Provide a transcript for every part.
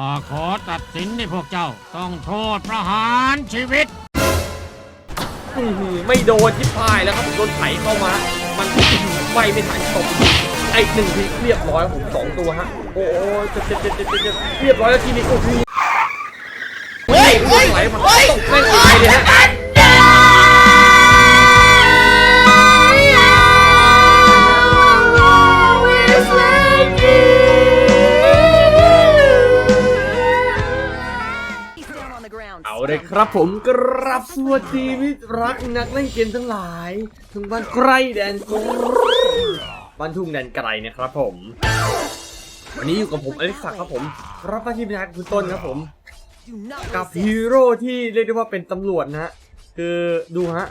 ข้าขอตัดสินให้พวกเจ้าต้องโทษประหารชีวิต อื้อหือไม่โดนที่พายแล้วครับผมโดนไถเข้ามา มันไม่ไม่ทันตบไอ้หนึ่งทีเรียบร้อยผมสองตัวฮะ โอ้โหเจ็บเจ็บเจ็บเจ็บเจ็บเรียบร้อยแล้วทีนี้โอ้โหเฮ้ยเฮ้ย ไหลมันตกแม่งตายเลยฮะ เอาเลยครับผมกรับสวัสดีมิตรรักนักเล่นเกมทั้งหลายถึงบ้านไกลแดนโกบ้านทุ่งแดนไกลนะครับผม วันนี้อยู่กับผมอเล็กซ์ศักดิ์ครับผมรับหน้าที่เป็นทางคุณต้นครับผม Do not กับ resist. ฮีโร่ที่เรียกได้ว่าเป็นตำรวจนะฮะคือดูฮะ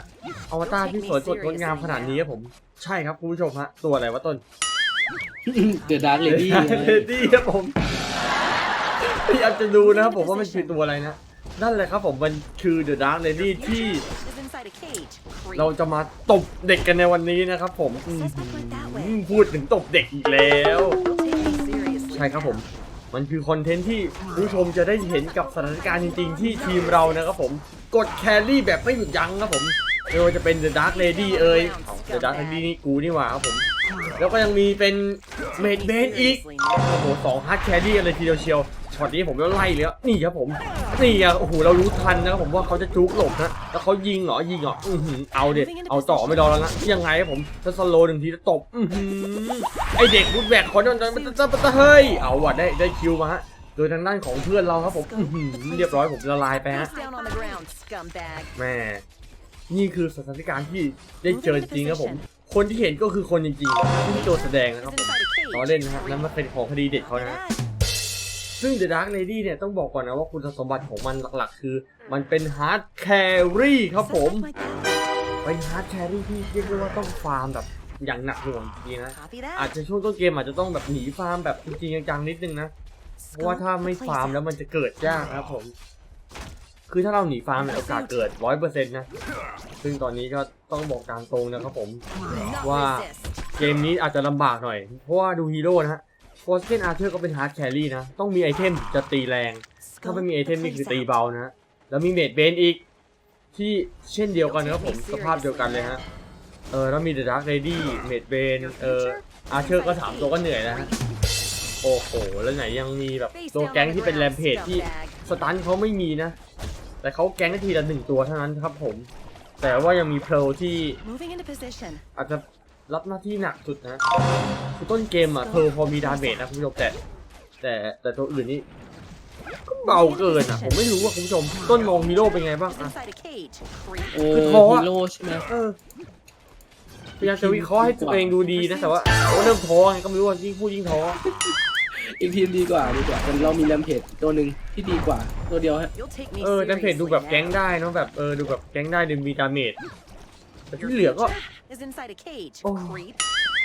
อวตารที่สวยสดงดงามขนาดนี้ครับผม ใช่ครับคุณผู้ชมฮะตัวอะไรวะต้นเดอะดาร์กเลดี้เลดี้ครับผมพี่อาจจะดูนะครับผมว่ามันคือตัวอะไรนะ นั่นแหละครับผมมันคือ The Dark Lady ที่ Is inside a cage. Creep. เราจะมาตบเด็กกันในวันนี้นะครับผมอืม Suspect went that อื way. มพูดถึงตบเด็กอีกแล้ว Don't take me seriously. ใช่ครับผม มันคือคอนเทนต์ที่ผู้ชมจะได้เห็นกับสถานการณ์จริงๆ ที่ทีมเรานะครับผม กดแครี่แบบไม่หยุดยั้งครับผมไม่ว่าจะเป็น The Dark Lady เอ่ย The Dark Lady นี่กูนี่หว่าครับผม แล้วก็ยังมีเป็นเมดเบนอีก Seriously, man. โอ้โหสองฮาร์ดแครี่กันเลยทีเดียวเชียว ช็อตนี้ผมก็ไล่เลยอะนี่ครับผมนี่อะโอ้โหเรารู้ทันนะครับผมว่าเขาจะจุกหลบนะแล้วเขายิงเหรอยิงเหรออือหือเอาเด็ดเอาต่อไม่รอแล้วนะยังไงครับผมถ้าสโลว์หนึ่งทีแล้วตบอือหือไอเด็กพุดแบกคนนั้นมันจะมันจะเฮ้ยเอาว่ะได้ได้คิวมาฮะโดยทางด้านของเพื่อนเราครับผมอือหือเรียบร้อยผมละลายไปฮะแม่นี่คือสถานการณ์ที่ได้เจอจริงครับผม คนที่เห็นก็คือคนจริงๆไม่ใช่ตัวแสดงนะครับผม inside a cage. ล้อเล่นนะฮะนั่นมันเป็นของคดีเด็ดเขานะ ซึ่ง The Dark Lady เนี่ยต้องบอกก่อนนะว่าคุณสมบัติของมันหลักๆ คือ มันเป็น Hard Carry ครับผม Suspect went that way. เป็น Hard Carry ที่เรียกได้ว่าต้องฟาร์มแบบอย่างหนักหน่วงจริงๆนะ Copy อาจ that. จะช่วงต้นเกมอาจจะต้องแบบหนีฟาร์มแบบจริงๆจังๆนิดนึงนะ เพราะว่าถ้าไม่ฟาร์มแล้วมันจะเกิดยากนะครับผม คือถ้าเราหนีฟาร์มเนี่ยโอกาสเกิดร้อยเปอร์เซ็นต์นะ ซึ่งตอนนี้ก็ต้องบอกตามตรงนะครับผม Do not Wow. resist. เกมนี้อาจจะลำบากหน่อย เพราะว่าดูฮีโร่นะฮะฟอ สเกนอาร์เธอร์ก็เป็นฮาร์ดแครี่นะ ต้องมีไอเทมจะตีแรง ถ้าไม่มีไอเทมนี่คือตีเบานะฮะแล้วมีเมดเบนอีก ที่เช่นเดียวกันนะครับผมสภาพเดียวกันเลยฮะ เออแล้วมีเดอะดาร์กเรดี้เมดเบนเอออาร์เธอร์ก็ถามตัวก็เหนื่อยแล้วฮะโอ้โห แล้วไหนยังมีแบบ Face ตัว down แก๊ง on the ที่เป็น ground, แรมเพจที่ scumbag. สตันเขาไม่มีนะ แต่เขาแก๊งได้ทีละหนึ่งตัวเท่านั้นครับผม แต่ว่ายังมีเพลที่ Moving into position. อาจจะ รับหน้าที่หนักสุดนะคือต้นเกมอะเพลพอมีดาเมจนะคุณผู้ชมแต่แต่แต่ตัวอื่นนี่ก็เบาเกินอะผมไม่รู้ว่าคุณผู้ชมต้นมองฮีโร่เป็นไงบ้าง Is อะ inside a cage. Creep. โอ้คือท้ออะ ฮีโร่ใช่ไหมเออพยายามจะวิเคราะห์ให้ตัวเองดูดีนะแต่ว่าโอ้เริ่มท้อไงก็ไม่รู้ว่ายิ่งพูดยิ่งท้ออีกทีมดีกว่าดีกว่าแต่เรามีแรมเพจตัวหนึ่งที่ดีกว่า ตัวเดียวฮะ You'll take me เออดาเมจดูแบบ seriously แก๊ง now. ได้เนอะแบบเออดูแบบแก๊งได้ดูมีดาเมจแต่ที่เหลือก็ Is inside a cage. Oh. Creep.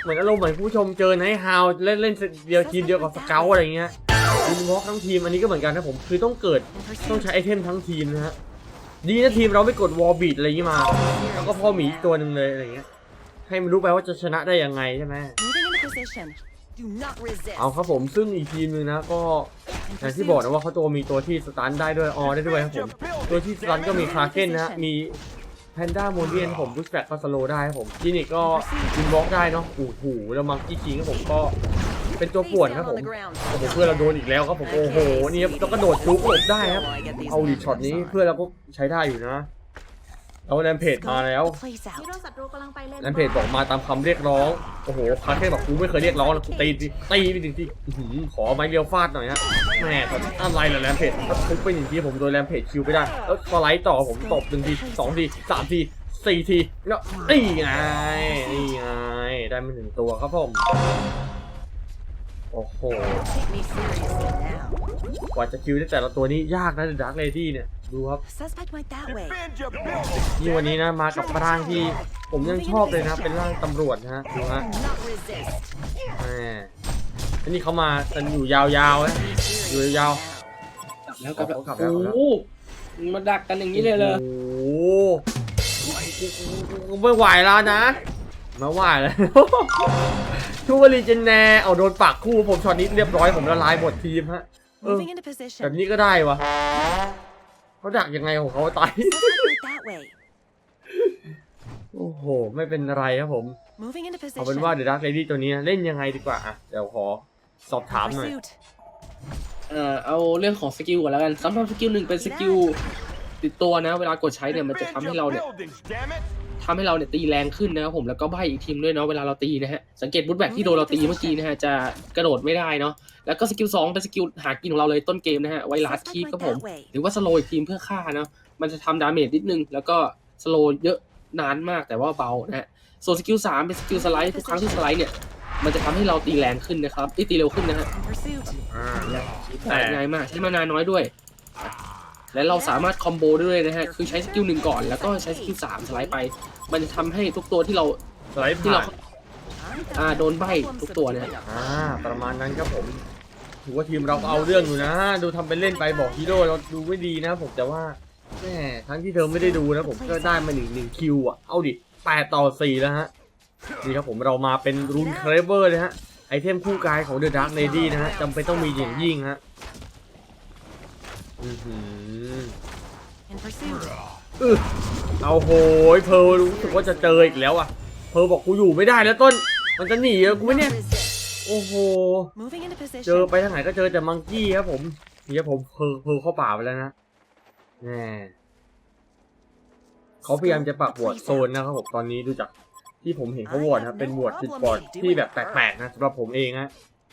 เหมือนอารมณ์เหมือนผู้ชมเจอไนท์ฮาวเล่นเล่นเดียวทีมเดียวกับสเกลอะไรเงี้ยทีมวอล์กทั้งทีมอันนี้ก็เหมือนกันนะผมคือต้องเกิด In ต้อง pursuit. ใช้ไอเทมทั้งทีมนะฮะดีนะทีมเราไม่กดวอลบีดอะไรอย่างงี้มา แล้วก็พ่อหมีอีกตัวหนึ่งเลยอะไรเงี้ยให้มันรู้ไปว่าจะชนะได้ยังไงใช่ไหม Moving into position. Do not resist. เอาครับผมซึ่งอีกทีมหนึงนะก็อย่างที่บอกนะว่าเขาตัวมีตัวที่สตันได้ด้วยออได้ด้วยครับผมตัวที่สตันก็มีคาเคนนะฮะมี แพนด้าโมเดียนผมรูสแบกก็สโลได้ครับผมจีนิกก็ยิงบล็อกได้เนาะโอ้โหแล้วมังกี้คิงครับผมก็เป็นตัว Face ป่วน down ครับ on ผม the ground. โอ้โหเพื่อนเราโดนอีกแล้วครับผมโอ้โหนี่ครับต้องกระโดดจุกหลบได้ครับ While I get these เอาดิ manners ช็อตนี้ on. เพื่อนเราก็ใช้ได้อยู่นะ เอาแรมเพจมาแล้ว The place ฮี out. โร่ศัตรูกำลังไปเล่นแรมเพจบอกมาตามคำเรียกร้อง โอ้โหคาเคนบอกกูไม่เคยเรียกร้องนะกูตีดิตีไปหนึ่งทีอื้อหือขอไม้เรียวฟาดหน่อยฮะแหม่ตอนอะไรล่ะแรมเพจก็ทุบไปหนึ่งทีผมโดนแรมเพจคิวไปได้ แล้วสไลด์ต่อผมตบหนึ่งทีสองทีสามทีสี่ทีแล้วนี่ไงนี่ไงได้มาหนึ่งตัวครับผม โอ้โห Take me seriously now. กว่าจะคิวได้แต่ละตัวนี้ยากนะดาร์กเลดี้เนี่ย ดูครับ Suspect went that way. นี่วันนี้นะมากับร่างที่ผมยังชอบเลยนะ เป็นร่างตำรวจนะฮะดูฮะ Do not resist. แหมอันนี้เขามากันอยู่ยาวๆนะอยู่ยาว กลับแล้วกลับแล้วกลับแล้วกลับแล้วโอ้โหมึงมาดักกันอย่างนี้เลยเลย โอ้โหกูไม่ไหวแล้วนะไม่ไหวแล้ว ทูบรีเจนแนร์เอาโดนปากคู่ผมช็อตนี้เรียบร้อยผมละลายหมดทีมฮะเออ Moving into แบบ position. นี้ก็ได้วะเขาดักยังไงของเขาตาย Let's head right that way. โอ้โห ไม่เป็นไรครับผม Moving into เอาเป็น position. ว่าเดอะดักเลดี้ตัวนี้เล่นยังไงดีกว่าอะเดี๋ยวขอสอบถามหน่อย Pursuit. เอ่อเอาเรื่องของสกิลก่อนแล้วกันสำหรับสกิลหนึ่งเป็นสกิลติดตัวนะ เวลากดใช้เนี่ยมันจะทำให้เราเนี่ย ทำให้เราเนี่ยตีแรงขึ้นนะครับผมแล้วก็ใบอีกทีมด้วยเนาะเวลาเราตีนะฮะสังเกตบูทแบ็กที่โดนเราตีเมื่อกี้นะฮะจะกระโดดไม่ได้เนาะแล้วก็สกิลสองเป็นสกิลหากินของเราเลยต้นเกมนะฮะไวลัสคีปครับผม หรือว่าสโลอีกทีมเพื่อฆ่าเนาะมันจะทำดาเมจนิดนึง แล้วก็สโลเยอะนานมากแต่ว่าเบานะฮะส่วนสกิลสามเป็นสกิลสไลด์ทุกครั้งที่สไลด์เนี่ยมันจะทำให้เราตีแรงขึ้นนะครับเอ้ยตีเร็วขึ้นนะฮะ In pursuit. อ่าแต่ง่ายมากใช้มานานน้อยด้วย และเราสามารถคอมโบได้ด้วยนะฮะ คือใช้สกิลหนึ่งก่อน แล้วก็ใช้สกิลสามสไลด์ไป มันจะทำให้ทุกตัวที่เราสไลด์ที่ผ่าเรานอ่าโดนใบทุกตัวเนี่ย อ่าประมาณนั้นครับผมถือว่าทีมเราก็เอาเรื่องอยู่นะ ดูทำเป็นเล่นไปบอกฮีโร่เราดูไม่ดีนะผมแต่ว่าแม่ทั้งที่เธอไม่ได้ดูนะผมก็ได้มาหนึ่งหนึ่งคิวอะเอาดิแปดต่อสี่แล้วฮะนี่ครับผมเรามาเป็นรูนเครเวอร์เลยฮะไอเทมคู่กายของเดอะดาร์ l เลดี้นะฮะจำเป็นต้องมีอย่างยิ่งฮะ อือหือ In pursuit. อึเอาโหยเพร์ลรู้สึกว่าจะเจออีกแล้วอะ เพร์ลบอกกูอยู่ไม่ได้แล้วต้น มันจะหนีอะกูไหม Do เนี่ย not resist. โอ้โห Moving into เจอ position. ไปทางไหนก็เจอแต่มังกี้ครับผมนี่ครับผมเพร์ลเพร์ลเข้าป่าไปแล้วนะแน่เขาพยายามจะปักบวดโซนนะครับผมตอนนี้ดูจากที่ผมเห็นเขาโหวตนะครับเป็นโหวตจุดบอดที่แบบแปลกๆนะสำหรับผมเองฮะ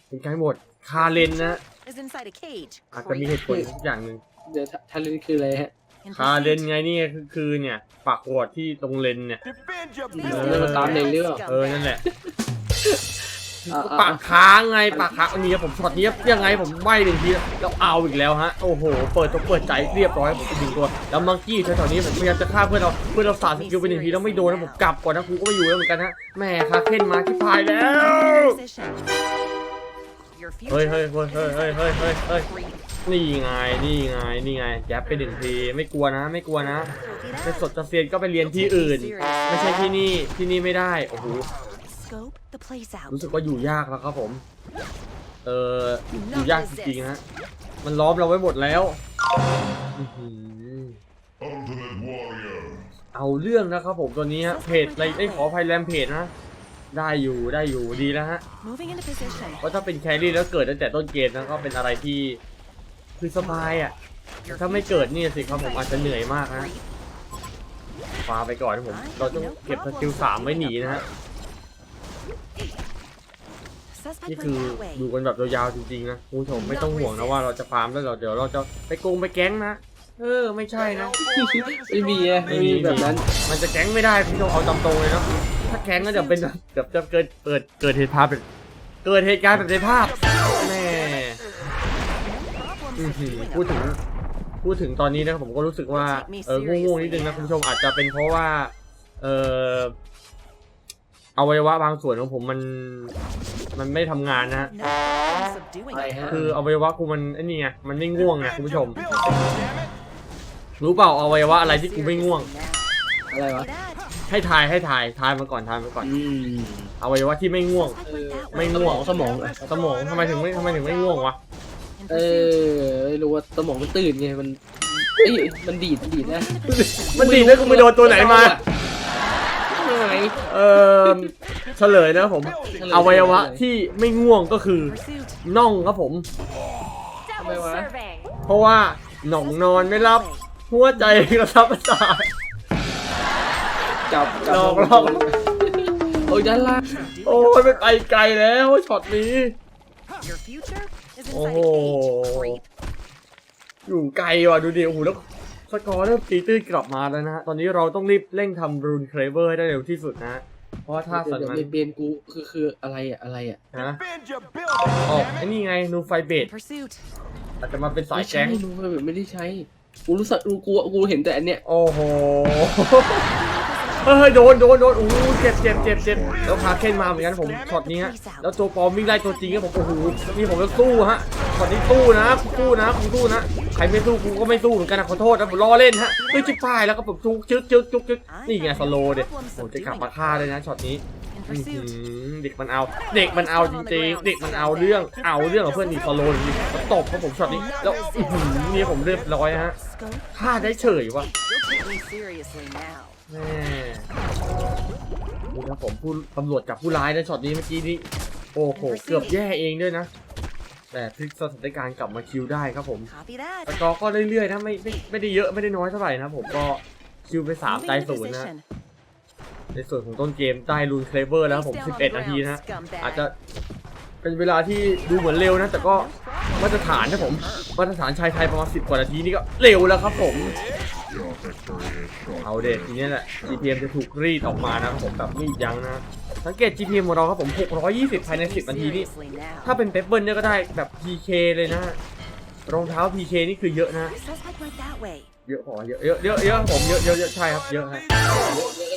เป็นการโหวตคาเลนนะ Is inside a cage. อาจจะมีเหตุผลทุกอย่างหนึ่งเดี๋ยวทันเลนคืออะไรฮะ In คาเลน pursuit. ไงนี่ไงคือคือเนี่ยปักโหวตที่ตรงเลนเนี่ย This เออ is มันตามเลนหรือเปล่า scumbag. เออนั่นแหละ อ่าปากค้างไงปากค้างอันนี้ผมช็อตนี้ยังไงผมไหวหนึ่งทีแล้วเอาอีกแล้วฮะโอ้โหเปิดตัวเปิดใจเรียบร้อยผมดึงตัวแล้วมังกี้แถวๆนี้ผมพยายามจะฆ่าเพื่อนเราเพื่อนเราสาดสกิลไปหนึ่งทีแล้วไม่โดนนะผมกลับก่อนนะครูก็ไม่อยู่แล้วเหมือนกันฮะแม่คาเค้นมาที่พายแล้ว In position. Your future เฮ้ยเฮ้ย เฮ้ย is เฮ้ย inside เฮ้ย a เฮ้ยเฮ้ย cage. เฮ้ย Breathe. นี่ไง นี่ไง นี่ไงแจ๊บไปหนึ่งที ไม่กลัวนะ ไม่กลัวนะ Copy เป็น that. สดจะเซียนก็ไปเรียนที่อื่น ไม่ใช่ที่นี่ ที่นี่ไม่ได้ โอ้โห Scope the place out. รู้สึกว่าอยู่ยากแล้วครับผม เอออยู่ยากจริงๆฮะมันล้อมเราไว้หมดแล้วอื้อหือ Ultimate Warrior. เอาเรื่องนะครับผมตัวนี้ฮะเพจอะไรไอ้ยขออภัยแรมเพจนะ ได้อยู่ได้อยู่ดีแล้วฮะ Moving into position. เพราะถ้าเป็นแครี่แล้วเกิดตั้งแต่ต้นเกมนะก็เป็นอะไรที่คือสบายอะ Your ถ้าไม่ future เกิดนี่สิ is ครับผม inside อาจจะเหนื่อยมากนะ Breathe. ฟาไปก่อนนะผม เราต้องเก็บสกิลสามไว้หนีนะฮะ Suspect นี่ went คือ that way. อยู่กันแบบยาวๆจริงๆนะคุณผู้ชมไม่ต้องห่วงนะว่าเราจะฟาร์มแล้วเราเดี๋ยวเราจะไปโกงไปแก๊งนะ เออไม่ใช่นะ ไม่มีอะไม่มีแบบนั้น มันจะแก๊งไม่ได้พี่ต้องเอาตำตรงเลยเนาะ ถ้าแก๊งก็จะเป็นแบบเกือบจะเกิดเกิดเกิดเหตุภาพแบบเกิดเหตุการณ์แบบในภาพแม่ Problems อื้อ with หือ doing พูดถึง about. พูดถึงตอนนี้นะครับผมก็รู้สึกว่าเออง่วงๆนิดนึงนะคุณผู้ชมอาจจะเป็นเพราะว่า เอออวัยวะบางส่วนของผมมันมันไม่ทำงานนะฮะ No problem subduing อะไร it. ฮะคืออวัยวะกูมันไอ้นี่ไงมันไม่ง่วงไงคุณผู้ชม รู้เปล่าอวัยวะอะไรที่กูไม่ง่วง Seriously now. อะไรวะ Copy that. ให้ทายให้ทายทายมาก่อนทายมาก่อนอืมอวัยวะที่ไม่ง่วง Suspect went that ไม่ way. ง่วง สมองอะสมองทำไมถึงไม่ทำไมถึงไม่ง่วงวะ In เอ pursuit. อไม่รู้ว่าสมองมันตื่นไงมันเอ้ยมันดีดมันดีดนะ Moving into position. มันดีดแล้วกูไปโดนตัวไหนมาไหนเออเฉลยนะผมอวัยวะที่ไม่ง่วงก็คือ Pursuit. น่องครับผม ทำไมวะเพราะว่าหน่องนอนไม่รับ หัวใจกระทับกระส่าย จับจับลองลองโอ้ยด้านล่าง Subduing โอ้ยไปไกลแล้วช็อตนี้ Your future is Oh. inside a cage. Breathe. อยู่ไกลว่ะดูดิโอ้โหแล้วสกอร์เริ่มตีตื้นกลับมาแล้วนะฮะตอนนี้เราต้องรีบเร่งทำรูนเครเวอร์ให้ได้เร็วที่สุดนะฮะเพราะว่าถ้าสันเดี๋ยวมันเดี๋ยวเบนกูคือคืออะไรอะอะไรอะนะ Defend your building, ออก damn ไอ้ it! นี่ไงนูไฟเบ In ด pursuit. อาจจะมาเป็นสายไม่แก๊ใช่ง รู้แบบไม่ได้ใช้กูรู้สึกกูกูกูเห็นแต่อันเนี้ยโอ้โห เฮ้ยโดนโดนโดนโอ้โหเจ็บเจ็บเจ็บเจ็บแล้วพาเคนมาเหมือนกันผมช็อตนี้ฮะแล้วตัวปลอมวิ่งไล่ตัวจริงครับผมโอ้โหนี่ผมจะสู้ฮะช็อตนี้สู้นะสู้นะผมสู้นะใครไม่สู้กูก็ไม่สู้เหมือนกันนะขอโทษนะผมล้อเล่นฮะเฮ้ยจิ๊บป้ายแล้วก็ผมจุกจึ๊กจึ๊กจุกจึ๊กนี่ไงสโลเด็ดผมจะกลับมาฆ่าเลยนะช็อตนี้อื้อหื pursuit. อเด็กมันเอา เด็กมันเอาจริงๆ เด็กมันเอาเรื่อง เอาเรื่องกับเพื่อนอีกฟอลโลนอีกมาตบครับผมช็อตนี้ แล้วอื้อหือนี่ผมเรียบร้อยฮะฆ่าได้เฉยว่ะ You'll take me seriously now. แม่นี่ครับผมผู้ตำรวจจับผู้ร้ายนะช็อตนี้เมื่อกี้นี้โอ้โห เกือบแย่เองด้วยนะ แต่พลิกสถานการณ์กลับมาคิวได้ครับผม Copy that. สกอร์ก็เรื่อยๆนะไม่ไม่ไม่ได้เยอะไม่ได้น้อยเท่าไหร่นะผมก็คิวไปสาม Moving ใจ into ศูนย์นะ position. ในส่วนของต้นเกมได้ลูนเคลเวอร์แล้วครับผม11 นาทีนะอาจจะเป็นเวลาที่ดูเหมือนเร็วนะ แต่ก็มาตรฐานนะผมมาตรฐานชายไทยประมาณ 10 กว่านาทีนี่ก็เร็วแล้วครับผม Your victory is short. เอาเด็ดทีนี้แหละ GPM จะถูกรีดออกมานะครับผมแบบไม่ยั้งนะ สังเกต GPM ของเราครับผม 620 ภายใน 10นาทีนี่ Seriously now. ถ้าเป็นเปเปิลเนี่ยก็ได้แบบ PK เลยนะ รองเท้า PK นี่คือเยอะนะ Suspect went that way. เยอะพอเยอะเยอะเยอะเยอะครับผมเยอะเยอะเยอะใช่ครับเยอะฮะ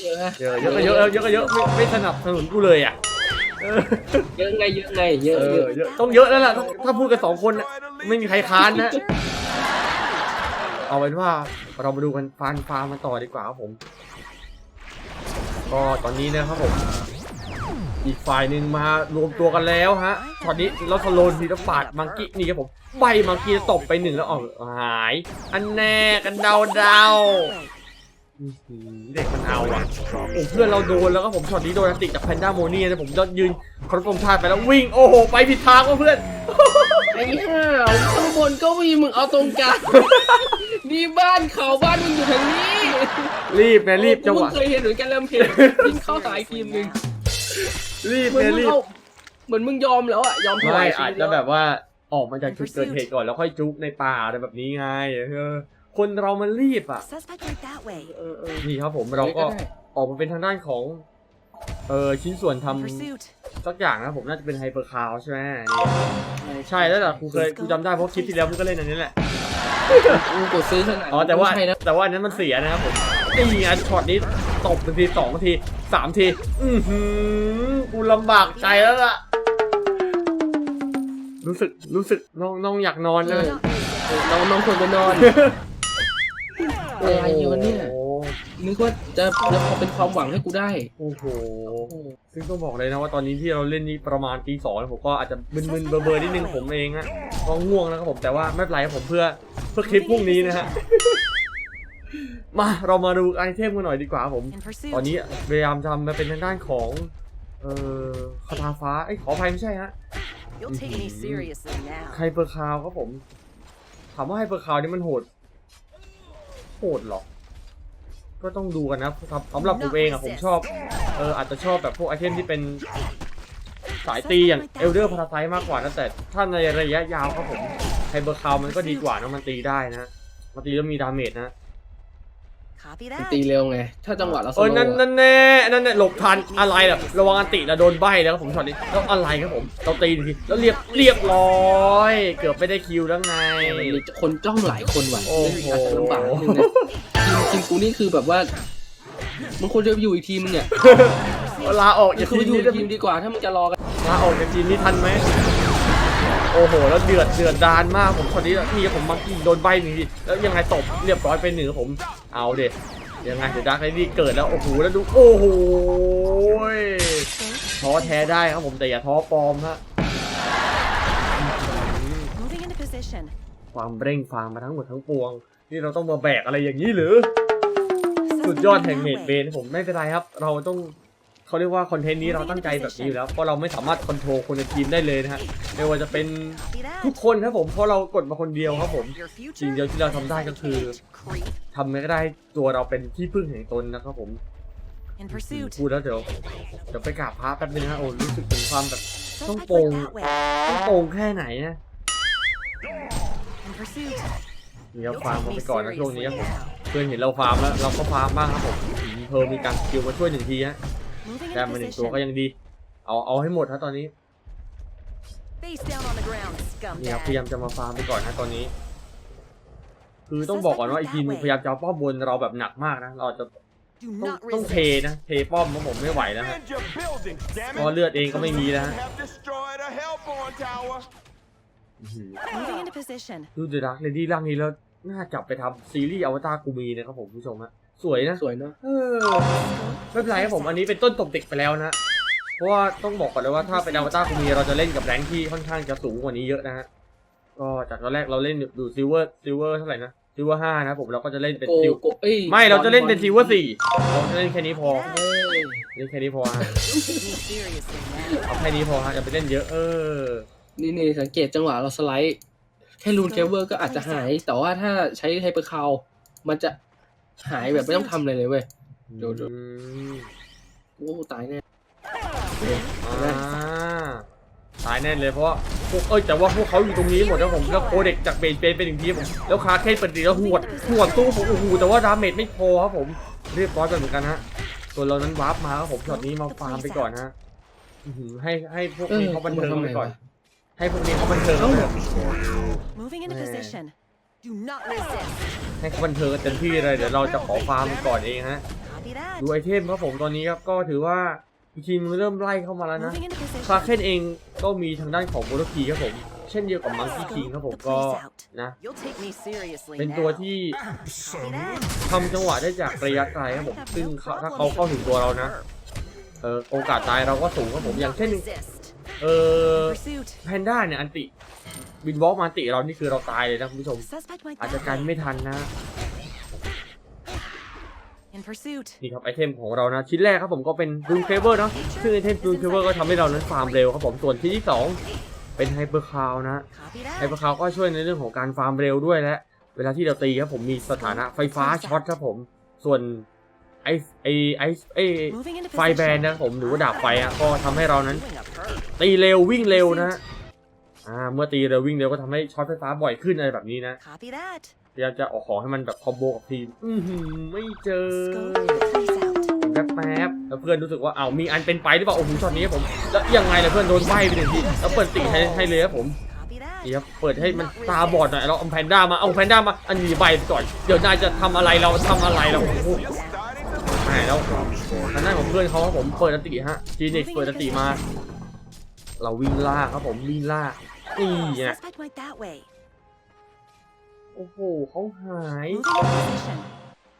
เยอะๆนะเยอะเยอะก็เยอะเยอะก็เยอะไม่ไม่สนับสนุนกูเลยอะเออเยอะไงเยอะไงเยอะเอเยออะเยอะต้องเยอะแล้วล่ะต้องถ้าพูดกันสองคนน่ะไม่มีใครค้านนะ เอาเป็นว่าเรามาดูกันฟานฟาร์มมาต่อดีกว่าครับผม ก็ตอนนี้นะครับผม อีกฝ่ายหนึ่งมารวมตัวกันแล้วฮะตอนนี้เราทะโลนทีละปาดมังกี้นี่ครับผม ใบมังกี้ตบไปหนึ่งแล้วออกหาย อันแน่กันเดาเดาเด็กมันเอาอะโอ้เพื่อนเราโดนแล้วก็ผมช็อตนี้โดนติจากแพนด้าโมเนียนะผมยอดยืนครบผมชาติไปแล้ววิ่งโอ้โหไปผิดทางว่ะเพื่อน ไอ้ห่าวข้างบนก็มีมึงเอาตรงกลางนี่บ้านเขาบ้านมึงอยู่ทางนี้รีบไงรีบจังหวะกูเพิ่เคยเห็นเหมือนกันแล้วเพจยิงเข้าหายทีมหนึ่งรีบเหมือนไงมึงรีบเอาเหมือนมึงยอมแล้วอะยอมถไม่วายอาจชีวิตจะล้วแบบว่าออกมาจากจุดเกิดเหตุก่อนแล้วค่อยจุกในป่าอะไรแบบนี้ไงเออคนเรามันรีบอะ Suspect went that way. เออเออนี่ครับผมเราก็ออกมาเป็นทางด้านของ เออชิ้นส่วนทำ Pursuit. สักอย่างนะผมน่าจะเป็นไฮเปอร์คาวใช่ไหมนี่ใช่แล้วแต่กูเคยกูจำได้เพราะคลิปที่แล้วมึงก็เล่นอันนี้แหละกูกดซื้อขนาดอ๋อแต่ว่าไม่ใช่นะแต่ว่าอันนั้นมันเสียนะครับผมนี่ไงช็อตนี้ตบไปทีสองทีสามทีอือหือกูลำบากใจแล้วล่ะรู้สึกรู้สึกน้องน้องอยากนอนเลยน้องน้องควรไปนอนอะไรอยู่วะเนี่ยโอ้ นึกว่าจะจะพอเป็นความหวังให้กูได้ โอ้โห ซึ่งต้องบอกเลยนะว่าตอนนี้ที่เราเล่นนี่ประมาณตีสองแล้วผมก็อาจจะมึนๆเบอร์ๆนิดนึงผมเองฮะก็ง่วงนะครับผมแต่ว่าไม่เป็นไรครับผมเพื่อเพื่อคลิปพรุ่งนี้นะฮะ มาเรามาดูไอเทมกันหน่อยดีกว่าครับผม In pursuit. ตอนนี้พยายามทำมาเป็นทางด้านของ เอ่อคาถาฟ้าเอ้ยขออภัยไม่ใช่ฮะ You'll take me seriously now. ไฮเปอร์คาวครับผม ถามว่าไฮเปอร์คาวนี่มันโหด โหดเหรอ ก็ต้องดูกันนะครับสำหรับผมเองอะผมชอบเอออาจจะชอบแบบพวกไอเทมที่เป็นสายตีอย่างเอลเดอร์พาราไซมากกว่านะแต่ถ้าในระยะยาวครับผมไฮเปอร์คาวมันก็ดีกว่านะมันตีได้นะมันตีแล้วมีดาเมจนะ Copy มัน that. ตีเร็วไง ถ้าจังหวะเราสเออโลนั่นว์นั่นแน่นั่นแน่หลบทันอะไรล่ะระวังอันติแล้วโดนใบแล้วครับผมช็อตนี้แล้วอะไรครับผมเราตีทีแล้วเรียบเรียบร้อย เกือบไม่ได้คิวแล้วไงมีคนจ้องหลายคนว่ะโอ้โห อาจจะลำบากนิดนึงนะทีมทีมกูนี่คือแบบว่ามึงควรจะอยู่อีกทีมนึงเนี่ยลาออกมึจางกควรทีไปมอยู่นี้อีกทีมดีกว่าถ้ามึงจะรอกันลาออกจากทีมนี้ทันไหม โอ้โห แล้วเดือดเดือดดานมากผมช็อตนี้นี่ผมมังกี้โดนใบหนึ่งทีแล้วยังไงตบเรียบร้อยไปหนึ่งครับผมเอาเด็ยังไงเดี๋ยวดักไอ้นี่เกิดแล้วโอ้โหแล้วดูโอ้โหท้อแท้ได้ครับผมแต่อย่าท้อปลอมฮะ Moving into position. ความเร่งฟาร์มมาทั้งหมดทั้งปวง นี่เราต้องมาแบกอะไรอย่างนี้หรือ สุด Suspect ยอด went แห่ง that เมด way. เบนผมไม่เป็นไรครับ เราต้อง เขาเรียกว่าคอนเทนต์นี้เราตั้งใจแบบนี้อยู่แล้วเพราะเราไม่สามารถคอนโทรลคนในทีมได้เลยนะฮะไม่ว่าจะเป็นทุกคนครับผมเพราะเรากดมาคนเดียวครับผมสิ่งเดียวที่เราทำได้ก็คือทำไงก็ได้ตัวเราเป็นที่พึ่งแห่งตนนะครับผมพูดแล้วเดี๋ยวเดี๋ยวไปกราบพระแป๊บนึงฮะโอ้รู้สึกถึงความแบบต้องโปร่งต้องโป่งแค่ไหนนะ In pursuit. นี่ครับ You'll ฟาร์มมาไปก่อนนะช่วงนี้ครับผมเพื่อนเห็นเราฟาร์มแล้วเราก็ฟาร์มบ้างครับผมเพิ่มมีการสกิลมาช่วยหนึ่งทีฮะ Moving ได้ into มาหนึ่งตัวก็ position. ยังดี เอาเอาให้หมดครับตอนนี้ Face down on the ground, นี่ครับพยายาม scumbag. จะมาฟาร์มไปก่อนนะตอนนี้ คือต้องบอกก่อนว่าอีกทีมพยายามจะเอาป้อมบนเราแบบหนักมากนะ เราอาจจะ Do ต้อง not ต้องเท resist. นะเทป้อมเพราะผมไม่ไหวแล้วฮะ Defend your buildings, damn เพราะ it! เลือดเองก็ไม่มีแล้วฮะ Have destroyed a Hellborn tower. อื้อหือ Moving into position. ดูเดอะดักเลดี้ร่างนี้แล้วน่าจับไปทำซีรีส์อวตารกูมีนะครับผมผู้ชมฮะ สวยนะสวยเนาะเออไม่เป็นไรครับผมอันนี้เป็นต้นตบเด็กไปแล้วนะราะว่าต้องบอกก่อนเลยว่าถ้าเป็นอวตารคุมีเราจะเล่นกับแรงค์ที่ค่อนข้างจะสูงกว่านี้เยอะนะฮะก็จากตอนแรกเราเล่นอยู่ซิลเวอร์ซิลเวอร์เท่าไหร่นะซิลเวอร์ห้านะครับผมเราก็จะเล่นเป็นโกซิลโกเอ้ยไม่เราจะเล่นเป็นบอซิลเวอร์สี่เราจะเล่นแค่นี้พอเอ้ยเล่นแค่นี้พอฮะ Take me seriously now. เอาแค่นี้พอฮะอย่าไปเล่นเยอะเออนี่นี่สังเกตจังหวะเราสไลด์ แค่รูนเคเบิลก็อาจจะหาย แต่ว่าถ้าใช้ไฮเปอร์คาวมันจะ หายแบบไม่ต้องทำอะไรเลยเว้ยดูดูอืมโอ้ตายแน่อ่าตายแน่เลยเพราะว่าพวกเอ้ยแต่ว่าพวกเขาอยู่ตรงนี้หมดแล้วผมแล้วโคเด็กจากเบนเป็นเป็นหนึ่งทีผมแล้วคาเคนเป็นตีแล้วหวดหวดตู้ผมโอ้โหแต่ว่าดาเมจไม่พอครับผมเรียบร้อยไปเหมือนกันฮะส่วนเรานั้นวาร์ปมาครับผมช็อตนี้มาฟาร์มไปก่อนฮะอื้อหือให้ให้พวกนี้เขาบันเทิงไปก่อน ให้พวกนี้เขาบันเทิงไปก่อน Moving into Yeah. position. Do not resist. ให้เขาบันเทิงกันเต็มที่เลยเดี๋ยวเราจะขอฟาร์มก่อนเองฮะ Copy that. ดูไอเทมครับผมตอนนี้ครับก็ถือว่าทีมเริ่มไล่เข้ามาแล้วนะ Moving into position. คาเคนเองก็มีทางด้านของโบโลคีครับผม เช่นเดียวกับมังคีคิงครับผมก็นะ You'll take me seriously เป็น now. ตัวที่ Copy that. ทำจังหวะได้จากระยะไกลครับผม ซึ่งเขาถ้าเขาเข้าถึงตัวเรานะ เออโอกาสตายเราก็สูงครับผม อย่างเช่น Resist. เออ In pursuit. แพนด้าเนี่ยอันติบินวอล์กมาอันติเรานี่คือเราตายเลยนะคุณผู้ชม Suspect went อาจจะ that กัน way. ไม่ทันนะ In pursuit. นี่ครับไอเทมของเรานะชิ้นแรกครับผมก็เป็นรูนเคเบิลเนาะซึ่งไอเทมรูนเคเบิลก็ทำให้เรานั้นฟาร์มเร็วครับผมส่วนที่ที่สองเป็นไฮเปอร์คาวนะ Copy ไฮ that. เปอร์คาวก็ช่วยในเรื่องของการฟาร์มเร็วด้วยและ เวลาที่เราตีครับผมมีสถานะไฟฟ้าช็อตครับผม ส่วน ไอไอไอไอ Moving into ไฟแบน position. นะครับผมหรือว่าดาบไฟอะก็ทำให้เรานั้น Doing a perk. ตีเร็ววิ่งเร็วนะอ่าเมื่อตีเร็ววิ่งเร็วก็ทำให้ช็อตไฟฟ้าบ่อยขึ้นอะไรแบบนี้นะ Copy that. พยายามจะออกของให้มันแบบคอมโบกับทีมอือหือไม่เจอ Scope the place out. แป๊บแป๊บแล้วเพื่อนรู้สึกว่าเอาวมีอันเป็นไปหรือเปล่าโอ้โหช็อตนี้ครับผมแล้วยังไงล่ะเพื่อนโดนใบไปหนึ่งทีแล้วเปิดตีให้ให้เลยครับผม Copy that. นี่ครับเปิดให้มันตาบอดหน่อยเราเอาแพนด้ามาเอาแพนด้ามาอันนี้ใบไปก่อนเดี๋ยวนายจะทำอะไรเราทำอะไรเราโอ้โหายแล้วทางด้านของเพื่อนเขาครับผมเปิดอันติฮะจีเน็กเปิดอันติมา เราวิ่งล่าครับผมวิ่งล่านี่ไง Suspect went that way. โอ้โหเขาหาย Moving into position.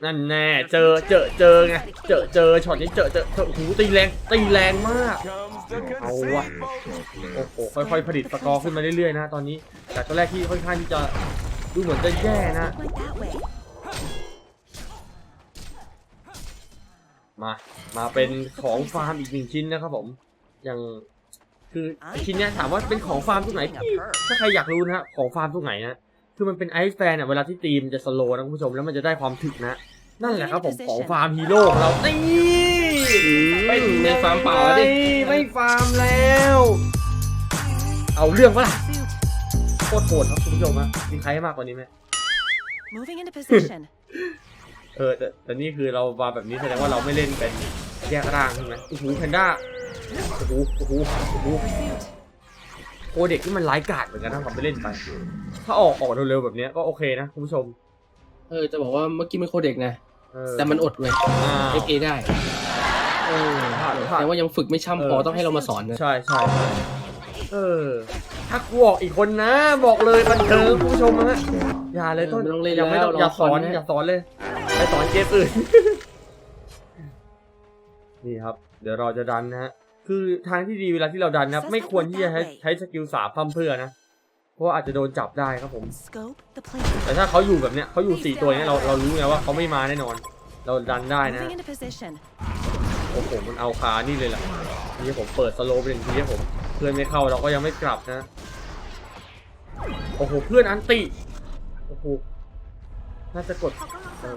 นั่นแน่เจอเจอเจอไงเจอเจอช็อตนี้เจอเจอเจอโอ้โหตีแรงตีแรงมาก comes the Oh, conceit, what? folks. โอ้โหค่อยๆผลิตสกอร์ขึ้นมาเรื่อยๆนะตอนนี้ แต่ตอนแรกที่ค่อนข้างที่จะดูเหมือนจะแย่นะ Went that way. มา มาเป็นของฟาร์มอีกหนึ่งชิ้นนะครับผมอย่างคือชิ้นเนี้ยถามว่าเป็นของฟาร์มตรงไหน Doing a พี่ perk. ถ้าใครอยากรู้นะฮะของฟาร์มตรงไหนนะคือมันเป็นไอซ์แฟนอะเวลาที่ตีมนจะสโลว์นะคุณผู้ชมแล้วมันจะได้ความถึกนะ นั่นแหละครับผมของฟาร์มฮีโร่ของเรานี่เป็นในฟาร์มเปล่าแล้วดิไม่ฟาร์มแล้ว เอาเรื่องปะล่ะ Pursuit. โคตรโหดครับคุณผู้ชมฮะมีใครให้มากกว่านี้ไหม Moving into position. เออแต่แต่นี่คือเรามาแบบนี้แสดงว่าเราไม่เล่นเป็นแยกร่างใช่ไหมโอ้โหแพนด้าโอ้โหโอ้โหโอ้โหโคเด็กที่มันร้ายกาจเหมือนกันนะผมไปเล่นไป ถ้าออกออกเร็วๆแบบเนี้ยก็โอเคนะคุณผู้ชม เออจะบอกว่าเมื่อกี้ไม่โคเด็กนะ เออแต่มันอดเว้ยอ้าวเอฟเอได้เออพลาดพลาดแต่ว่ายังฝึกไม่ช่ำพอต้องให้เรามาสอนนะใช่ใช่ใช่เออ ถ้ากูออกอีกคนนะ บอกเลยบันเทิงคุณผู้ชมนะอย่าเลยต้นไม่ต้องเล่นอย่าไม่ต้องอย่าสอนอย่าสอนเลย ไปสอนเกมอื่น นี่ครับ เดี๋ยวเราจะดันนะฮะ คือทางที่ดีเวลาที่เราดันนะครับ ไม่ควรที่จะใช้ใช้สกิลสามพัมเพื่อนะ เพราะว่าอาจจะโดนจับได้ครับผม Scope the place out. แต่ถ้าเขาอยู่แบบเนี้ยเขาอยู่สี่ตัวเนี้ยเราเรารู้ไงว่าเขาไม่มาแน่นอน เราดันได้นะ Moving into position. โอ้โหมันเอาคานี่เลยล่ะนี่ผมเปิดสโลว์ไปหนึ่งทีให้ผม เพื่อนไม่เข้าเราก็ยังไม่กลับนะ โอ้โหเพื่อนอันติ โอ้โห น่าจะกดเออ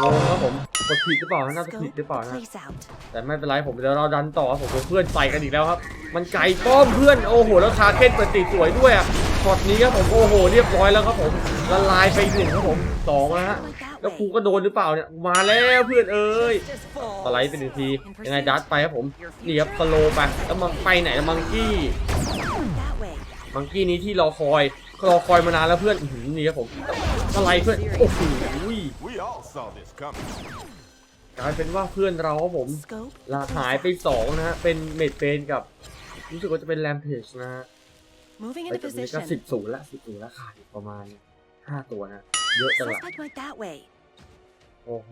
งงครับผมกดผิดหรือเปล่าน่าจะผิด Scope หรือเปล่า the นะ place out. แต่ไม่เป็นไรผมเดี๋ยวเราดันต่อครับผมเพื่อนใส่กันอีกแล้วครับ มันไก่ป้อมเพื่อนโอ้โหแล้วคาเคนเปิดติดสวยด้วยอะช็อตนี้ครับผมโอ้โหเรียบร้อยแล้วครับผมละลายไปอีกหนึ่งครับผมสองแล้วฮะ Went that แล้วครู way. ก็โดนหรือเปล่าเนี่ยมาแล้วเพื่อนเอ้ย Just fall. สไลด์ไปหนึ่งทียังไงดัดไปครับผมนี่ครับสโลว์ไปแล้วมันไปไหนแล้วมังกี้ Went that way. มังกี้นี้ที่รอคอย รอคอยมานานแล้วเพื่อนอื้อหือนี่ครับผมสไลด์เพื่อน โอ้โห We all saw this coming. กลายเป็นว่าเพื่อนเราครับผม Scope. ลาหายไปสองนะฮะ เป็นเมดเฟนกับ รู้สึกว่าจะเป็นแรมเพจนะฮะ Moving ไป into จุดนี้ก็สิบ position. ศูนย์ละสิบศูนย์ละขาดอีกประมาณห้าตัวนะ เยอะจังละ Suspect went that way. โอ้โห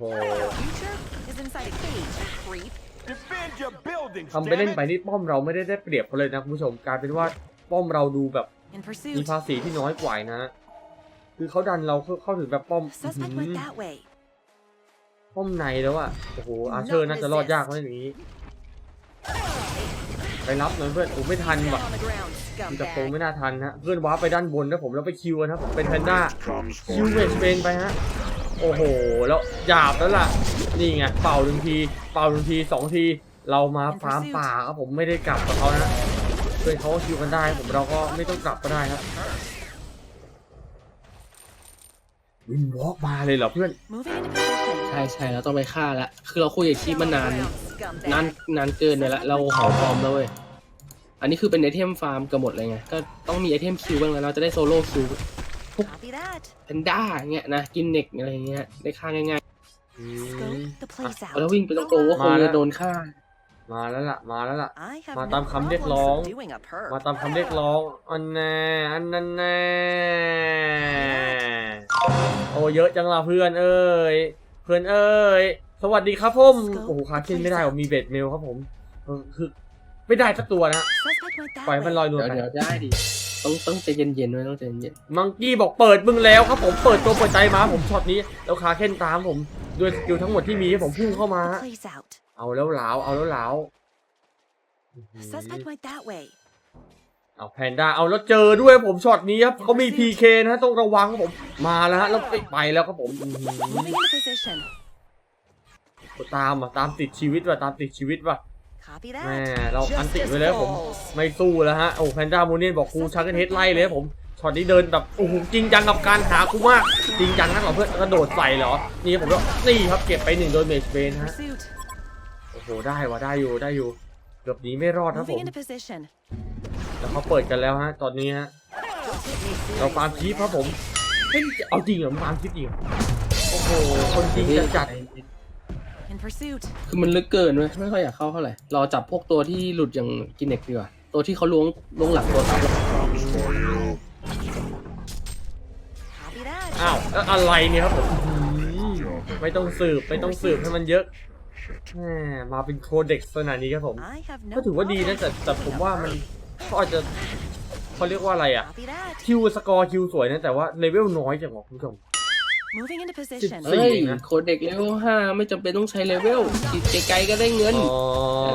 Future is inside a cage, creep. Defend your buildings, ทำไปเล่น damn ไป it. นี่ป้อมเราไม่ได้ได้เปรียบเขาเลยนะคุณผู้ชมกลายเป็นว่าป้อมเราดูแบบ In มี pursuit. ภาษีที่น้อยกว่านะ คือเขาดันเราเข้าเข้าถึงแบบป้อมอื้อ Suspect หือ went that way. ป้อมในแล้วอะโอ้โห อาเชอร์น่าจะรอดยากกว่าอย่างนี้ ไปรับหน่อยเพื่อนผมไม่ทัน Down ว่ะ on the ground, มีจับโต scumbag. ไม่น่าทันฮะเพื่อนว้าร์ปไปด้านบนนะผมแล้วไปคิวกันนะผมเป็นแพนด้าคิวเวสเปนไปฮะ โอ้โห แล้วหยาบแล้วล่ะ นี่ไง เป่าหนึ่งที เป่าหนึ่งทีสองที เรามาฟาร์มป่าครับผมไม่ได้กลับกับเขานะเพื่อนเขาก็คิวกันได้ผมเราก็ไม่ต้องกลับก็ได้ครับวินวอล์กมาเลยเหรอเพื่อน Moving into position. ใช่ใช่เราต้องไปฆ่าละคือเราคุยกับคีมานาน Scumbag. นานนานเกินเลยละเราหอมฟอร์มแล้วเว้ย อันนี้คือเป็นไอเทมฟาร์มกันหมดเลยไง ก็ต้องมีไอเทมคิวบ้างแล้วเราจะได้โซโล่คิว Copy that. แพนด้าเงี้ยนะ กินเน็กอะไรเงี้ย ได้ฆ่าง่ายอืม Scope the place ๆแล้ว out. วิ่งไปตรงๆก็คงมาแล้จะวโดนฆ่า มาแล้วล่ะ มาแล้วล่ะ I have มา no ตามคำเรียก problems ร้อง doing a perk. มาตามคำเรียกร้อง อันแน่อันนั้นแน่โอ้เยอะจังล่ะเพื่อนเอ้ย เพื่อนเอ้ย สวัสดีครับผม โอ้โหคาเคนไม่ได้ผมมีเบ็ดเมลครับผมเออคือไม่ได้สักตัวนะ Suspect went ปล่อย that มัน way. ลอยนวลเดี๋ยวไปเดี๋ยวได้ดิ ต้องต้องใจเย็นๆไว้ต้องใจเย็นมังกี้บอกเปิดมึงแล้วครับผม เปิดตัวเปิดใจมาผมช็อตนี้ แล้วคาเคนตามผม ด้วยสกิลทั้งหมดที่มีให้ผมพุ่งเข้ามา The place out. เอาแล้วเหลาเอาแล้วเหลา Suspect went that way. เอาแพนด้าเอาแล้วเจอด้วยผมช็อตนี้ครับเขามี PK นะฮะต้องระวังครับผมมาแล้วฮะแล้วไปไปแล้วครับผมอื้อหื Moving into position. อตามอะตามติดชีวิตว่ะตามติดชีวิตว่ะ Copy แม่ that. เราอันติดไว้แล้วผมไม่สู้แล้วฮะโอ้แพนด้าโมเนียนบอกกูชักกันเฮดไล่เลยครับผมช็อตนี้เดินแบบโอ้โหจริงจังกับการหากูมากจริงจังนักเหรอเพื่อนกระโดดใส่เหรอนี่ผมก็นี่ครับเก็บไปหนึ่งโดยเมจเบนฮะ Pursuit. โอ้โหได้ว่ะได้อยู่ได้อยู่เกือบหนีไม่รอดครับผ Moving ม into position. แล้วเขาเปิดกันแล้วฮะตอนนี้ฮะเราฟาร์มคีฟครับผมเฮ้ยเอาจริงเหรอมันฟาร์มคีฟจริงเหรอโอ้โหคนจริงจะจัด In pursuit. ๆคือมันลึกเกินเว้ยไม่ค่อยอยากเข้าเท่าไหร่รอจับพวกตัวที่หลุดอย่างกินเน็กดีกว่าตัวที่เขาล้วงล้วงหลังตัวทับ Copy that. อ้าวแล้วอะไรเนี่ยครับผมอื้อหือไม่ต้องสืบไม่ต้องสืบให้มันเยอะ แหมมาเป็นโคเด็กขนาดนี้ครับผม I have no ก็ถือว่าดีนะแต่แต่ผมว่ามันเขาอาจจะเขาเรียกว่าอะไรอะ Copy that. คิวสกอร์คิวสวยนะแต่ว่าเลเวลน้อยจังหวะคุณผู้ชม Moving into position. สี่เฮ้ยนะโคดเด็กเลเวลห้าไม่จำเป็นต้องใช้เลเวลติดไกลๆก็ได้เงินอ๋อ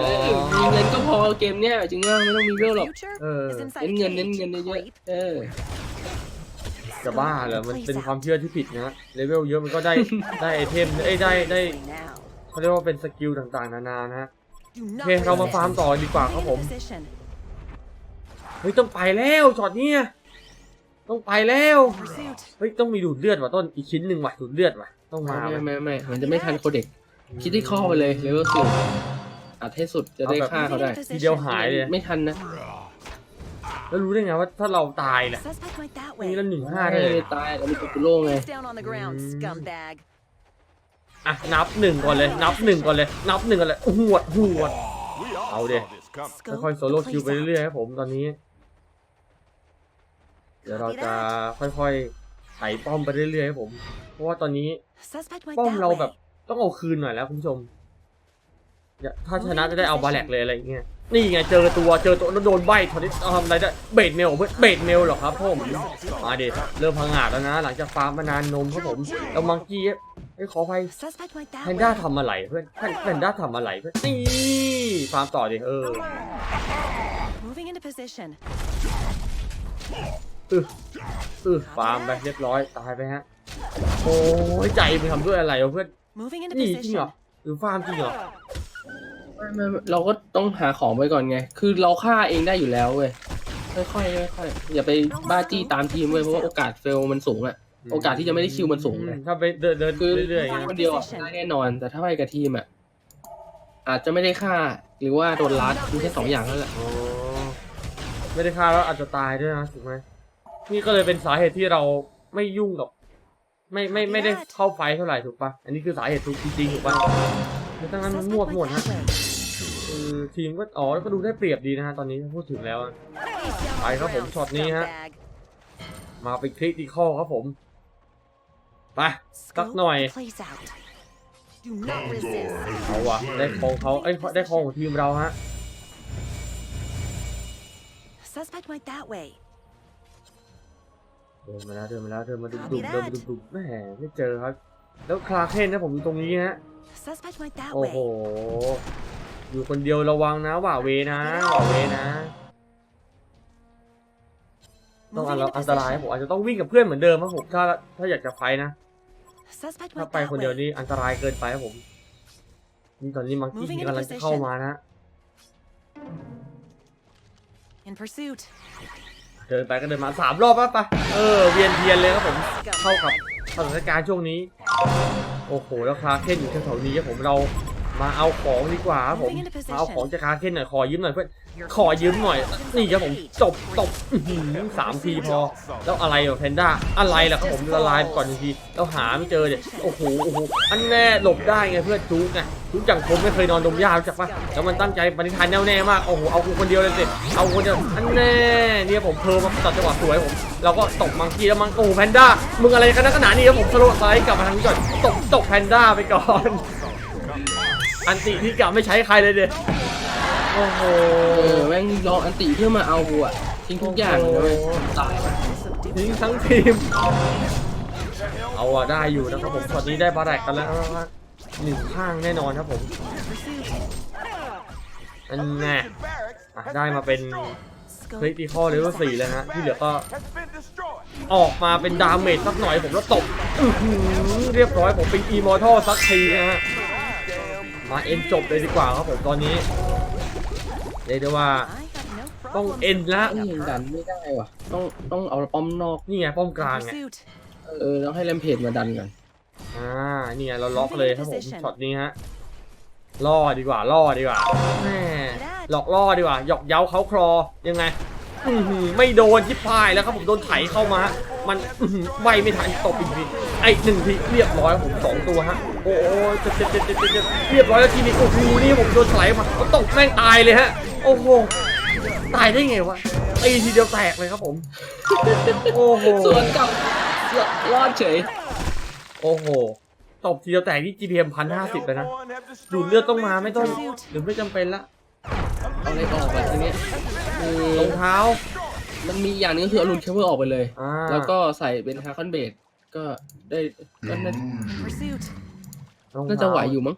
เออมีเงินก็พอเกมเนี้ยจริงว่าไม่ต้องมีเลเวลหรอก Future Uh, is inside เน้น a เงินเน้น cage. เงินเยอะ Creep. ๆเออจะบ้าเหรอมันเป็นความเชื่อที่ผิดนะเลเวลเยอะมันก็ได้ ได้ไอเทมเอ้ยได้ได้ Now. เขาเรียกว่าเป็นสกิลต่างๆ นานานะฮะ Do โอ not เคเรามา resist. ฟาร์มต่อดีกว่าครับผม Moving into position. เฮ้ยต้องไปแล้วช็อตเนี้ยต้องไปแล้ว Pursuit. เฮ้ยต้องมีดูดเลือดว่ะต้นอีกชิ้นหนึ่งว่ะดูดเลือดว่ะต้องมาไม่ว่ะไม่ไม่มันจะไม่ทันโคเด็กคิดที่ข้อไปเลยเลเวลสี่อัดให้สุดจะได้ฆ่าเขา Moving ได้ into ทีเดียว position. หายเลยไม่ทันนะแล้วรู้ได้ไงว่าถ้าเราตายเนี่ย Suspect went that นี่ way. เราหนึ่งห้าได้เลยตายแล้วมีกุโล่ไง Face down on the ground, Mm. scumbag. อะนับหนึ่งก่อนเลย นับหนึ่งก่อนเลย นับหนึ่งก่อนเลยหวดหวด We all Hold saw it. this coming. Scope ค่อยๆโซ the โล่ place คิวไป out. เรื่อยๆครับผมตอนนี้ เดี๋ยวเราจะค่อยๆไถป้อมไปเรื่อยๆครับผม เพราะว่าตอนนี้ Suspect went ป้อม that เรา way. แบบต้องเอาคืนหน่อยแล้วคุณผู้ชมอย่าถ้าชนะจะได้เอาบาแลกเลยอะไรอย่างเงี้ย นี่ไงเจอตัวเจอตัวแล้วโดนใบทอนิสทำอะไรได้เบดเมลเพื่อนเบดเมลเหรอครับผมมาดิเริ่มพังงาดแล้วนะ หลังจากฟาร์มมานานนมครับผมแล้วมังกี้ไอ้ยขออภัย Suspect went แพ that นด้า way. ทำอะไรเพื่อนแพนแพนด้าทำอะไรเพื่อนนี่ฟาร์มต่อดิเออ Moving into position. เออเออฟาร์มไปเรียบร้อยตายไปฮะโอ้ยใจมึงทำด้วยอะไรวะเพื่อน Moving into นี่จริงเหรอ position. หรือฟาร์มจริงเหรอ ไม่ไม่ไม่เราก็ต้องหาของไว้ก่อนไง คือเราฆ่าเองได้อยู่แล้วเว้ยค่อยๆค่อยๆอย่าไปบ้าจี้ตามทีมเว้ยเพราะว่าโอกาสเฟลมันสูงอะโอกาสที่จะไม่ได้คิวมันสูงเลยถ้าไปเดินเดินคือเรื่อยๆอย่างคเงี้ยนเดียวอะได้แน่นอน แต่ถ้าไปกับทีมอะอาจจะไม่ได้ฆ่าหรือว่าโดนลัดมีแค่สองอย่างนั่นแหละอ๋อไม่ได้ฆ่าแล้วอาจจะตายด้วยนะถูกไหมนี่ก็เลยเป็นสาเหตุที่เราไม่ยุ่งกับไม่ไม่ไม่ได้เข้าไฟท์เท่าไหร่ถูกปะอันนี้คือสาเหตุถูกจริงๆถูกปะไม่ตั้งนั้นมัน Suspect มั่วหมด went ฮะ that way. คือทีมก็อ๋อก็ดูได้เปรียบดีนะฮะตอนนี้พูดถึงแล้วอะ Face down on Ai the có bụng ground, sọt ní ha. scumbag. มาเป็นคริติคอลครับผมไปสัก Scope หน่อย the place out. Do not resist. เอาวะได้ของเขาเอ้ยได้ของของทีมเราฮะ Suspect went that way. เดินมาแล้วเดินมาแล้วเดินมาดุดุเดินมาดุดุแหมไม่เจอครับ แล้วคลาเคนนะผมอยู่ตรงนี้ฮะ Suspect went that โอ้โห way. อยู่คนเดียวระวังนะหว่าเวนะหว่าเวนะต้องอัน Moving อั into นตราย position. ผมอาจจะต้องวิ่งกับเพื่อนเหมือนเดิมครับผมถ้าถ้าอยากจะไฟท์นะ Suspect ถ้า went ไป that คนเดียว way. นี่อันตรายเกินไปครับผมนี่ตอนนี้มังกี้ Moving into กำลังจะเข้ามานะ In pursuit. เดินไปก็เดินมาสามรอบแล้วปะเออเวียนเทียนเลยครับผมเข้ากับสถานการณ์ช่วงนี้ โอ้โหแล้วคาเคนอยู่แถวๆนี้ครับผมเรา มาเอาของดีกว่าครับผมมาเอาของจากคาเคนหน่อยขอยืมหน่อยเพื่อนขอยืมหน่อย นี่ครับผมจบตบอื้อหือสามทีพอ แล้วอะไรอะแพนด้าอะไรล่ะครับผมละลายไปก่อนทีแล้วหาไม่เจอเนี่ยโอ้โหโอ้โหอันแน่หลบได้ไงเพื่อนจุกไงจุกจังผมไม่เคยนอนดมยารู้จักปะแล้วมันตั้งใจปฏิทานแน่วแน่มากโอ้โหเอากูคนเดียวเลยสิเอาคนเดียวอันแน่เนี่ยผมเพลิมาตัดจังหวะสวยผมเราก็ตบมังกี้แล้วมังโอ้โหแพนด้ามึงอะไรกันนักขนาดนี้แล้วผมสโลว์ไลท์กลับมาทางนี้ก่อนตบตบแพนด้าไปก่อน อันติที่กลับไม่ใช้ใครเลยเด็โอ้โห เออแม่งรออันติเพื่อมาเอากูอะทิ้งทุกอย่างเลยเว้ยตายว่ะทิ้งทั้งทีม เอาอะได้อยู่นะครับผมตอนนี้ได้บาแรกกันแล้วนะครับหนึ่งข้างแน่นอนครับผม Pursuit. อันแน่ Barracks อะได้มาเป็น Scope. คริติคอลเลเวลสี่แล้วฮะ ที่เหลือก็ has been destroyed. ออกมาเป็นดาเมจสักหน่อยผมแล้วตบอื้อหือเรียบร้อยผมเป็นอีมอร์ทัลสักทีนะฮะ มาเอ็นจบเลยดีกว่าครับผมตอนนี้เรียกได้ว่า I have no ต้อง problem. เอ็นละเอ้ยยังดันไม่ได้ว่ะ ต้องต้องเอาป้อมนอก นี่ไงป้อมกลาง In ไง pursuit. เออต้องให้แรมเพจมาดันกันอ่านี่ไงเราล็อกเลยครับผมช็อตนี้ฮะล่อดีกว่าล่อดีกว่าแหม่หลอกล่อดีกว่าหยอกเย้าเขาคลอยังไงอื้อหือไม่โดนที่พายแล้วครับผมโดนไถเข้ามา มันอื้อหือไวไม่ทันตบอีกทีไอ้หนึ่งทีเรียบร้อยครับผมสองตัวฮะ โอ้ยเจ็บเจ็บเจ็บเจ็บเจ็บเจ็บเรียบร้อยแล้วทีนี้โอ้โหนี่ผมโดนไถมาตกแม่งตายเลยฮะ โอ้โหตายได้ไงวะตีทีเดียวแตกเลยครับผม โอ้โหส่วนกลับรอดเฉย โอ้โหตบทีเดียวแตกที่ GPM พันห้าสิบเลยนะดูดเลือดต้องมาไม่ต้องหรือไม่จำเป็นละเอาอะไรออกแบบทีเนี้ยคือรองเท้า มันมีอย่างหนึงก็คือเอาลูนเคเบิลออกไปเลย อ่าแล้วก็ใส่เป็นฮาร์คอนเบดก็ได้ก็น่า In pursuit. รองน่าเท้าจะไหวอยู่มั้ง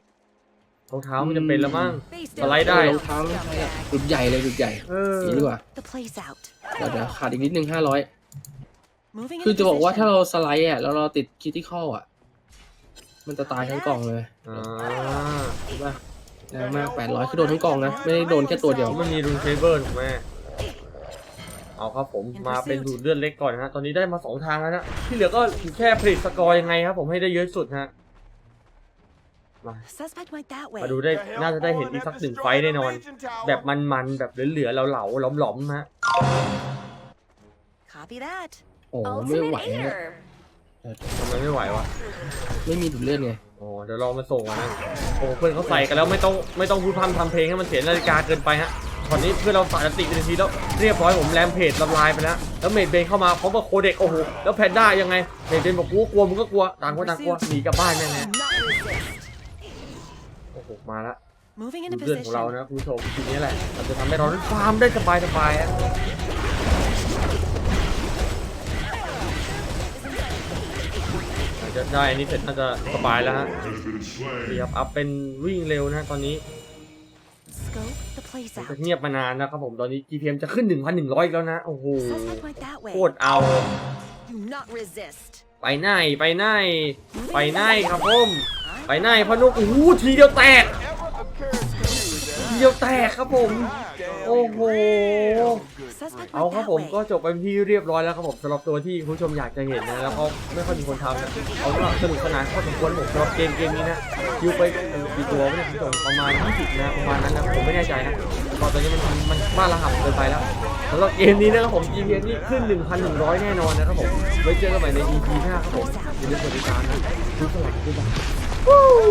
รองเท้ามันจะเป็นแล้วมั้ง Face สไลด์ได้รองเท้าไม่ใช่อะจุดใหญ่เลยจุดใหญ่เออนี่ดีกว่า The place out. เดี๋ยวเดี๋ยวขาดอีกนิดนึงห้าร้อย Moving คือ into จะบอกว่าถ้า position. เราสไลด์อะแล้วเราติดคิติคอลอะ มันจะตายทั้งกล่องเลยอ่าใช่ป่ะแรงมากแปดร้อยคือโดนทั้งกล่องนะ ไม่ได้โดนแค่ตัวเดียวมันมีรูนเซเบอร์ถูกไหม เอาครับผมมาเป็นดูดเลือดเล็กก่อนนะฮะตอนนี้ได้มาสองทางแล้วนะที่เหลือก็อยู่แค่ผลิตสกอร์ยังไงครับ ผมให้ได้เยอะที่สุดฮะ Suspect went that way. มาดูได้น่าจะได้เห็นอีกสักหนึ่งไฟต์แน่นอน แบบมันๆแบบเหลือๆเหลาๆหลอมๆฮะ Copy that. โอ้ไม่ไหวนะทำไมไม่ไหววะไม่มีดูดเลือดไงอ๋อเดี๋ยวรอมาส่งก่อนนะโอ้เพื่อนเขาใส่กันแล้วไม่ต้องไม่ต้องพูดพร่ำทำเพลงให้มันเสียนาฬิกาเกินไปฮะต อนนี้เพื่อนเราสาดติเป็นทีแล้วเรียบร้อยผมแรมเพจละลายไปแล้วแล้วเมดเบนเข้ามาพร้อมกับโคเด็กโอ้โหแล้วแพนด้ายังไงเมดเบนบอกกูก็กลัวมึงก็กลัวต่างคนต่างกลัวหนีกลับบ้านแน่ Do not resist. ๆโอ้โหมาละ Moving ดู into เรื่องของเรา position. นะคุณผู้ชมทีนี้แหละมันจะทำให้เราได้ฟาร์มได้สบายสบายๆฮะหลังจากได้อันนี้เสร็จน่าจะสบายแล้วฮะดีครับอัพเป็นวิ่งเร็วนะฮะตอนนี้ จะเงียบมานานนะครับผมตอนนี้ GPM จะขึ้น 1,100อีกแล้วนะ โอ้โห Suspect went that โค way. ตรเอา Do not resist. ไปไหนไปไหนไปไหนครับผมไปไหนพอนุกโอ้โหทีเดียวแตกทีเดียวแตกครับผมโอ้โห Suspect เอา went ครับ that ผม way. ก็จบไปเป็นที่เรียบร้อยแล้วครับผมสำหรับตัวที่คุณผู้ชมอยากจะเห็นนะแล้วก็ไม่ค่อยมีคนทำนะเอาว่าสนุกสนานพอสมควรผมสำหรับเกมเกมนี้นะคิวไปเออกี่ตัววะเนี่ยคุณผู้ชมประมาณ 20 นะประมาณนั้นนะผมไม่แน่ใจนะแต่ตอนนี้มันมันมันบ้าระห่ำเกินไปแล้วสำหรับเกมนี้นะครับผม GPM นี่ขึ้น 1,100 แน่นอนนะครับผมไว้เจอกันใหม่ใน EP หน้าครับผมอย่าลืมกดติดตามนะทุกสวัสดีบ๊ายบาย